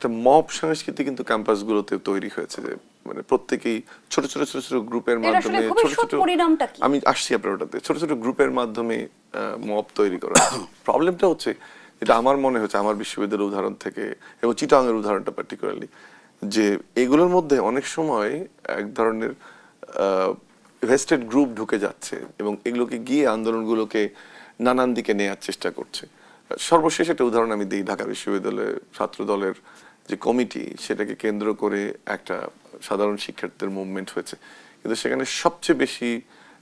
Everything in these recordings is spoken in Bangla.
একটা মব সংস্কৃতি কিন্তু ক্যাম্পাসগুলোতে তৈরি হয়েছে যে মানে প্রত্যেকেই ছোট ছোট ছোট ছোট গ্রুপের মাধ্যমে ছোট ছোট আমি আসছি আপনার ওটাতে। ছোট ছোট গ্রুপের মাধ্যমে মব তৈরি করা। প্রবলেমটা হচ্ছে যেটা আমার মনে হচ্ছে আমার বিশ্ববিদ্যালয়ের উদাহরণ থেকে এবং চিটাঙের উদাহরণটা পার্টিকুলারলি যে এগুলোর মধ্যে অনেক সময় এক ধরনের ভেস্টেড গ্রুপ ঢুকে যাচ্ছে এবং এগুলোকে গিয়ে আন্দোলনগুলোকে নানান দিকে নেয়ার চেষ্টা করছে। সর্বশেষ একটা উদাহরণ আমি দিই ঢাকা বিশ্ববিদ্যালয়ের ছাত্র দলের যে কমিটি সেটাকে কেন্দ্র করে একটা সাধারণ শিক্ষার্থীদের মুভমেন্ট হয়েছে। কিন্তু সেখানে সবচেয়ে বেশি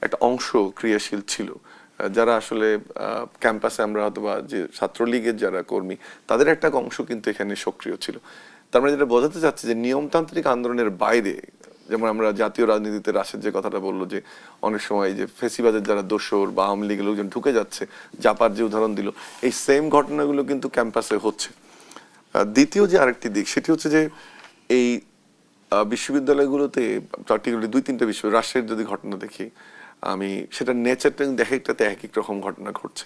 একটা অংশ ক্রিয়াশীল ছিল। যারা আসলে ক্যাম্পাসে আমরা অথবা যে ছাত্রলীগের যারা কর্মী, তাদের একটা অংশ কিন্তু এখানে সক্রিয় ছিল। তার মানে যেটা বোঝাতে চাচ্ছি যে নিয়মতান্ত্রিক আন্দোলনের বাইরে, যেমন আমরা জাতীয় রাজনীতিতে রাশেদ যে কথাটা বলল যে অনেক সময় যে ফেসিবাদের যারা দোসর বা আওয়ামী লীগের লোকজন ঢুকে যাচ্ছে, জাপার যে উদাহরণ দিল, এই সেম ঘটনাগুলো কিন্তু ক্যাম্পাসে হচ্ছে। দ্বিতীয় যে আরেকটি দিক, সেটি হচ্ছে যে এই বিশ্ববিদ্যালয়গুলোতে পার্টিকুলারলি দুই, তিনটা বিষয়, রাজশাহীর যদি ঘটনা দেখি, আমি সেটা নেচারটা দেখে একটাতে এক এক রকম ঘটনা ঘটছে।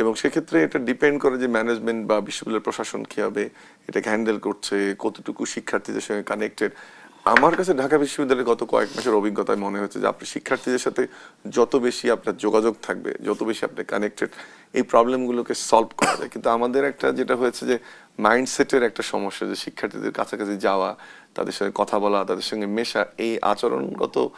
এবং সেক্ষেত্রে এটা ডিপেন্ড করে যে ম্যানেজমেন্ট বা বিশ্ববিদ্যালয় প্রশাসন কীভাবে এটাকে হ্যান্ডেল করছে, কতটুকু শিক্ষার্থীদের সঙ্গে কানেক্টেড আমার কাছে ঢাকা বিশ্ববিদ্যালয়ের গত কয়েক মাসের অভিজ্ঞতায় মনে হচ্ছে যে আপনি শিক্ষার্থীদের সাথে যত বেশি আপনার যোগাযোগ থাকবে, যত বেশি আপনি কানেক্টেড এই প্রবলেমগুলোকে সলভ করা যায়। কিন্তু আমাদের একটা যেটা হয়েছে যে মাইন্ডসেটের একটা সমস্যা যে, শিক্ষার্থীদের কাছাকাছি যাওয়া, তাদের সঙ্গে কথা বলা, তাদের সঙ্গে মেশা, এই আচরণগত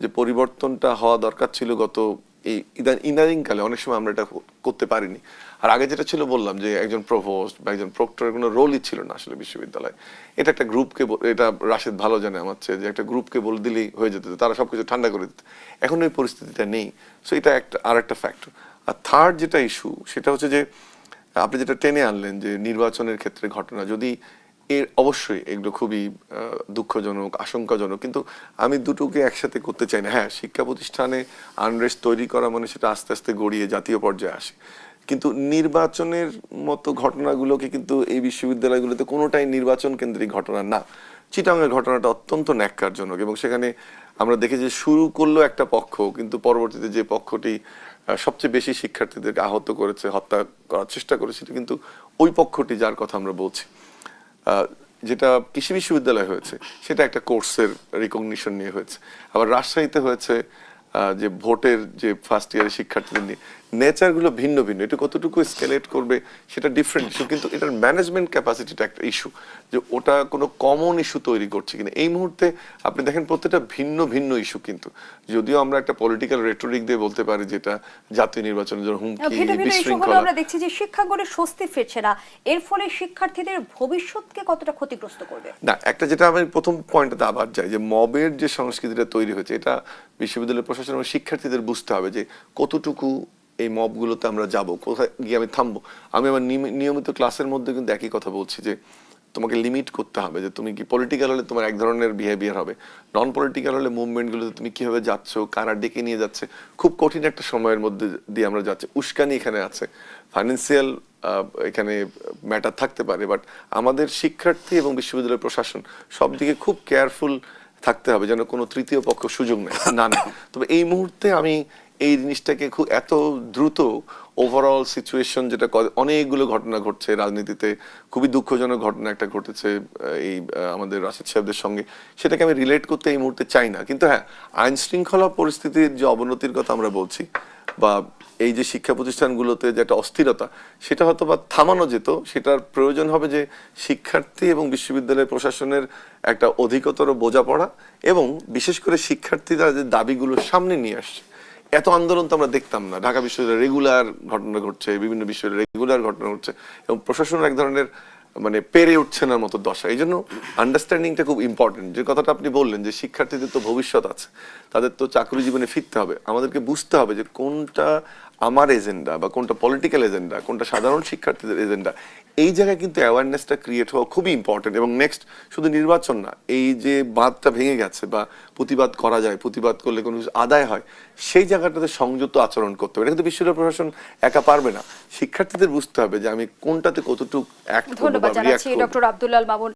যে পরিবর্তনটা হওয়া দরকার ছিল গত এই ইদানিং কালে অনেক সময় আমরা এটা করতে পারিনি। আর আগে যেটা ছিল বললাম যে, একজন প্রভোস্ট বা একজন প্রক্টরের কোনো রোলই ছিল না আসলে বিশ্ববিদ্যালয়ে। এটা একটা গ্রুপকে এটা রাশেদ ভালো জানে আমার চেয়ে যে, একটা গ্রুপকে বলে দিলেই হয়ে যেত, তারা সবকিছু ঠান্ডা করে দিত। এখন ওই পরিস্থিতিটা নেই। সো এটা একটা আর একটা ফ্যাক্টর আর থার্ড যেটা ইস্যু সেটা হচ্ছে যে, আপনি যেটা টেনে আনলেন যে নির্বাচনের ক্ষেত্রে ঘটনা, যদি এর অবশ্যই এগুলো খুবই দুঃখজনক, আশঙ্কাজনক, কিন্তু আমি দুটোকে একসাথে করতে চাই না। হ্যাঁ শিক্ষা প্রতিষ্ঠানে আনরেস্ট তৈরি করা মানে সেটা আস্তে আস্তে গড়িয়ে জাতীয় পর্যায়ে আসে। কিন্তু নির্বাচনের মতো ঘটনাগুলোকে কিন্তু এই বিশ্ববিদ্যালয়গুলোতে কোনোটাই নির্বাচন কেন্দ্রিক ঘটনা না। চিটাঙের ঘটনাটা অত্যন্ত ন্যাক্কারজনক এবং সেখানে আমরা দেখি যে শুরু করল একটা পক্ষ, কিন্তু পরবর্তীতে যে পক্ষটি সবচেয়ে বেশি শিক্ষার্থীদেরকে আহত করেছে, হত্যা করার চেষ্টা করেছে কিন্তু ওই পক্ষটি যার কথা আমরা বলছি। যেটা কৃষি বিশ্ববিদ্যালয় হয়েছে, সেটা একটা কোর্সের রিকগনিশন নিয়ে হয়েছে। আবার রাজশাহীতে হয়েছে যে ভোটের যে ফার্স্ট ইয়ারের শিক্ষার্থীদের নিয়ে নেচারগুলো ভিন্ন ভিন্ন এটা কতটুকু স্কেলেট করবে সেটা ডিফারেন্ট ইস্যু কিন্তু এটার ম্যানেজমেন্ট ক্যাপাসিটিটা একটা ইস্যু যে ওটা কোনো কমন ইস্যু তৈরি করছে কিনা। এই মুহূর্তে আপনি দেখেন প্রত্যেকটা ভিন্ন ভিন্ন ইস্যু কিন্তু। যদিও আমরা একটা পলিটিক্যাল রেটোরিক দিয়ে বলতে পারি যেটা জাতীয় নির্বাচনের জন্য হুমকি বিশৃঙ্খলা। আমরা দেখছি যে শিক্ষাঙ্গনে স্বস্তি ফিরছে না। এর ফলে শিক্ষার্থীদের ভবিষ্যৎকে কতটা ক্ষতিগ্রস্ত করবে? না একটা যেটা আমি প্রথম পয়েন্টটাতে আবার যাই যে মবের যে সংস্কৃতিটা তৈরি হয়েছে এটা বিশ্ববিদ্যালয় প্রশাসন এবং শিক্ষার্থীদের বুঝতে হবে যে কতটুকু এই মবগুলোতে আমরা যাব, কোথায় গিয়ে আমি থামবো? আমি আমার নিয়মিত ক্লাসের মধ্যে কিন্তু একই কথা বলছি যে, তোমাকে লিমিট করতে হবে যে তুমি কি পলিটিক্যাল হলে তোমার এক ধরনের বিহেভিয়ার হবে। নন পলিটিক্যাল হলে মুভমেন্টগুলোতে তুমি কীভাবে যাচ্ছ, কারা ডেকে নিয়ে যাচ্ছে, খুব কঠিন একটা সময়ের মধ্যে দিয়ে আমরা যাচ্ছি। উস্কানি এখানে আছে। ফাইন্যান্সিয়াল এখানে ম্যাটার থাকতে পারে বাট আমাদের শিক্ষার্থী এবং বিশ্ববিদ্যালয় প্রশাসন সব দিকে খুব কেয়ারফুল থাকতে হবে যেন কোনো তৃতীয় পক্ষ সুযোগ নেই না না। তবে এই মুহূর্তে আমি এই জিনিসটাকে খুব এত দ্রুত ওভারঅল সিচুয়েশন যেটা অনেকগুলো ঘটনা ঘটছে রাজনীতিতে, খুবই দুঃখজনক ঘটনা একটা ঘটেছে এই আমাদের রাশিদ সাহেবদের সঙ্গে। সেটাকে আমি রিলেট করতে এই মুহূর্তে চাই না। কিন্তু হ্যাঁ আইন শৃঙ্খলা পরিস্থিতির যে অবনতির কথা আমরা বলছি, বা এই যে শিক্ষা প্রতিষ্ঠানগুলোতে যে একটা অস্থিরতা, সেটা হয়তো বা থামানো যেত। সেটার প্রয়োজন হবে যে শিক্ষার্থী এবং বিশ্ববিদ্যালয় প্রশাসনের একটা অধিকতর বোঝাপড়া এবং বিশেষ করে শিক্ষার্থীরা যে দাবিগুলো সামনে নিয়ে আসছে এত আন্দোলন তো আমরা দেখতাম না। ঢাকা বিশ্ববিদ্যালয়ে রেগুলার ঘটনা ঘটছে, বিভিন্ন বিশ্ববিদ্যালয়ে রেগুলার ঘটনা ঘটছে এবং প্রশাসনের এক ধরনের মানে পেরে উঠছে না মতো দশা। এই জন্য আন্ডারস্ট্যান্ডিংটা খুব ইম্পর্টেন্ট যে কথাটা আপনি বললেন যে শিক্ষার্থীদের তো ভবিষ্যৎ আছে, তাদের তো চাকরি জীবনে ফিরতে হবে। আমাদেরকে বুঝতে হবে যে কোনটা আমার এজেন্ডা বা কোনটা পলিটিক্যাল এজেন্ডা কোনটা সাধারণ শিক্ষার্থীদের এজেন্ডা এই জায়গায় কিন্তু অ্যাওয়ারনেসটা ক্রিয়েট হওয়া খুবই ইম্পর্টেন্ট এবং নেক্সট শুধু নির্বাচন না এই যে বাঁধটা ভেঙে গেছে বা প্রতিবাদ করা যায় প্রতিবাদ করলে কোনো কিছু আদায় হয় সেই জায়গাটাতে সংযত আচরণ করতে হবে। এটা কিন্তু বিশ্ববিদ্যালয় প্রশাসন একা পারবে না। শিক্ষার্থীদের বুঝতে হবে যে আমি কোনটাতে কতটুকু অ্যাক্ট করব বা ডক্টর আব্দুল্লাল মামুন।